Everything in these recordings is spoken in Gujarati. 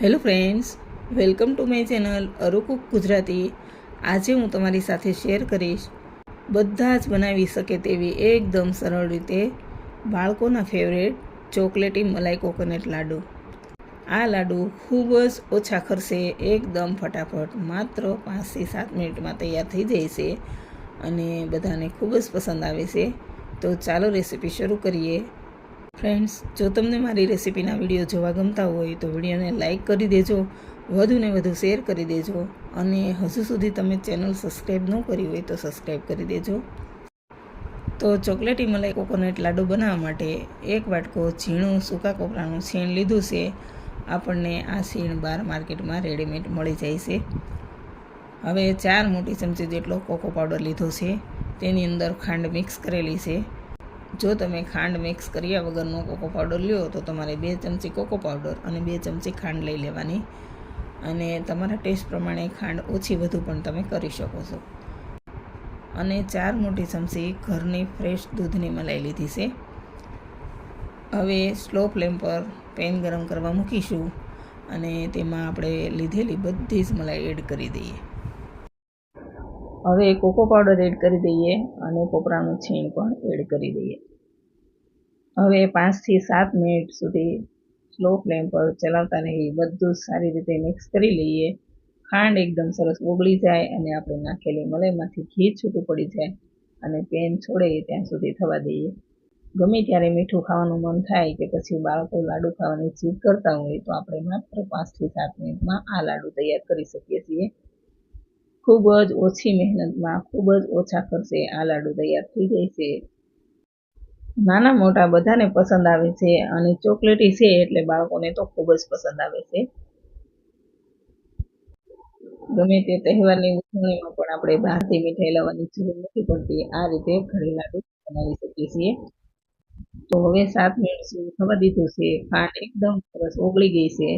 Hello friends, welcome to my channel અરુકુક Gujarati. આજે હું તમારી સાથે શેર કરીશ, બધા જ બનાવી શકે તેવી એકદમ સરળ રીતે બાળકોના ફેવરેટ ચોકલેટી મલાઈ કોકોનટ લાડુ. આ લાડુ ખૂબ જ ઓછા ખર્ચે એકદમ ફટાફટ માત્ર પાંચથી સાત મિનિટમાં તૈયાર થઈ જાય છે અને બધાને ખૂબ જ પસંદ આવે છે. તો ચાલો રેસીપી શરૂ કરીએ. ફ્રેન્ડ્સ જો તમને મારી રેસીપીના વીડિયો જોવા ગમતા હોય તો વિડીયોને લાઇક કરી દેજો, વધુને વધુ શેર કરી દેજો અને હજુ સુધી તમે ચેનલ સબસ્ક્રાઈબ ન કરી હોય તો સબસ્ક્રાઈબ કરી દેજો. તો ચોકલેટી મલાઈ કોકોનટ લાડુ બનાવવા માટે એક વાટકો ઝીણું સૂકા કોપરાનું છીણ લીધું છે. આપણને આ છીણ બાર માર્કેટમાં રેડીમેડ મળી જાય છે. હવે ચાર મોટી ચમચી જેટલો કોકો પાવડર લીધો છે. તેની અંદર ખાંડ મિક્સ કરેલી છે. જો તમે ખાંડ મિક્સ કર્યા વગરનો કોકો પાવડર લ્યો, તો તમારે બે ચમચી કોકો પાવડર અને બે ચમચી ખાંડ લઈ લેવાની. અને તમારા ટેસ્ટ પ્રમાણે ખાંડ ઓછી વધુ પણ તમે કરી શકો છો. અને ચાર મોટી ચમચી ઘરની ફ્રેશ દૂધની મલાઈ લીધી છે. હવે સ્લો ફ્લેમ પર પેન ગરમ કરવા મૂકીશું અને તેમાં આપણે લીધેલી બધી જ મલાઈ એડ કરી દઈએ. હવે કોકો પાવડર એડ કરી દઈએ અને કોપરાનું છીણ પણ એડ કરી દઈએ. હવે પાંચથી સાત મિનિટ સુધી સ્લો ફ્લેમ પર ચલાવતા રહી બધું સારી રીતે મિક્સ કરી લઈએ. ખાંડ એકદમ સરસ ઓગળી જાય અને આપણે નાખેલી મલાઈમાંથી ઘી છૂટું પડી જાય અને પેન છોડે ત્યાં સુધી થવા દઈએ. ગમે ત્યારે મીઠું ખાવાનું મન થાય કે પછી બાળકો લાડુ ખાવાની જીદ કરતા હોય તો આપણે માત્ર પાંચથી સાત મિનિટમાં આ લાડુ તૈયાર કરી શકીએ છીએ. ખૂબ જ ઓછી મહેનતમાં ખૂબ જ ઓછા ખર્ચે આ લાડુ તૈયાર થઈ જાય છે. નાના મોટા બધાને પસંદ આવે છે અને ચોકલેટી છે એટલે બાળકોને તો ખૂબ જ પસંદ આવે છે. ગમે તે તહેવારની ઉજવણીમાં પણ આપણે બહારથી મીઠાઈ લાવવાની જરૂર નથી પડતી. આ રીતે ઘરે લાડુ બનાવી શકીએ છીએ. તો હવે સાત મિનિટ સુધી થવા દીધું છે. ખાંડ એકદમ સરસ ઓગળી ગઈ છે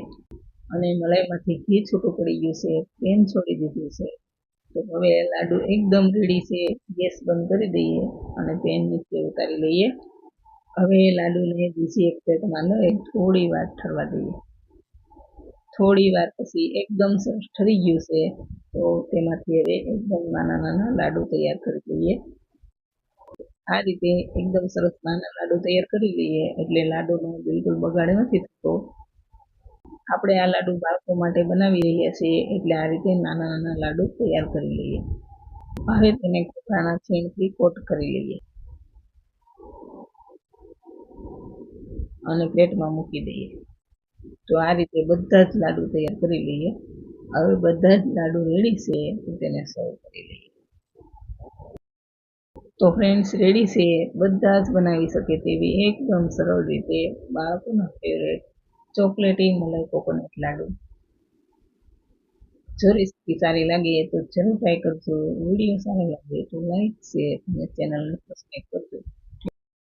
અને મલાઈમાંથી ઘી છૂટું પડી ગયું છે. પેન છોડી દીધું છે. તો હવે લાડુ એકદમ રેડી છે. ગેસ બંધ કરી દઈએ અને પેન નીચે ઉતારી લઈએ. હવે લાડુને બીજી એક પ્લેટમાં લઈ થોડી વાર ઠરવા દઈએ. થોડી વાર પછી એકદમ સરસ ઠરી ગયું છે, તો તેમાંથી હવે એકદમ નાના નાના લાડુ તૈયાર કરી લઈએ. આ રીતે એકદમ સરસ નાના લાડુ તૈયાર કરી લઈએ, એટલે લાડુનો બિલકુલ બગાડ નથી થતો. આપણે આ લાડુ બાળકો માટે બનાવી રહ્યા છીએ, એટલે આ રીતે નાના નાના લાડુ તૈયાર કરી લઈએ. હવે તેને કોપરાના છીણથી કોટ કરી લઈએ. અને પ્લેટમાં મૂકી દઈએ. તો આ રીતે બધા જ લાડુ તૈયાર કરી લઈએ. હવે બધા જ લાડુ રેડી છે, તો તેને સર્વ કરી લઈએ. તો ફ્રેન્ડ્સ રેડી છે? બધા જ બનાવી શકે તેવી એકદમ સરળ રીતે બાળકોના ફેવરેટ ચોકલેટી મલાઈ કોકોનટ લાડુ જો રેસીપી સારી લાગે તો જરૂર ટ્રાય કરજો. વીડિયો સારો લાગે તો લાઈક શેર અને ચેનલને સબસ્ક્રાઈબ કરજો.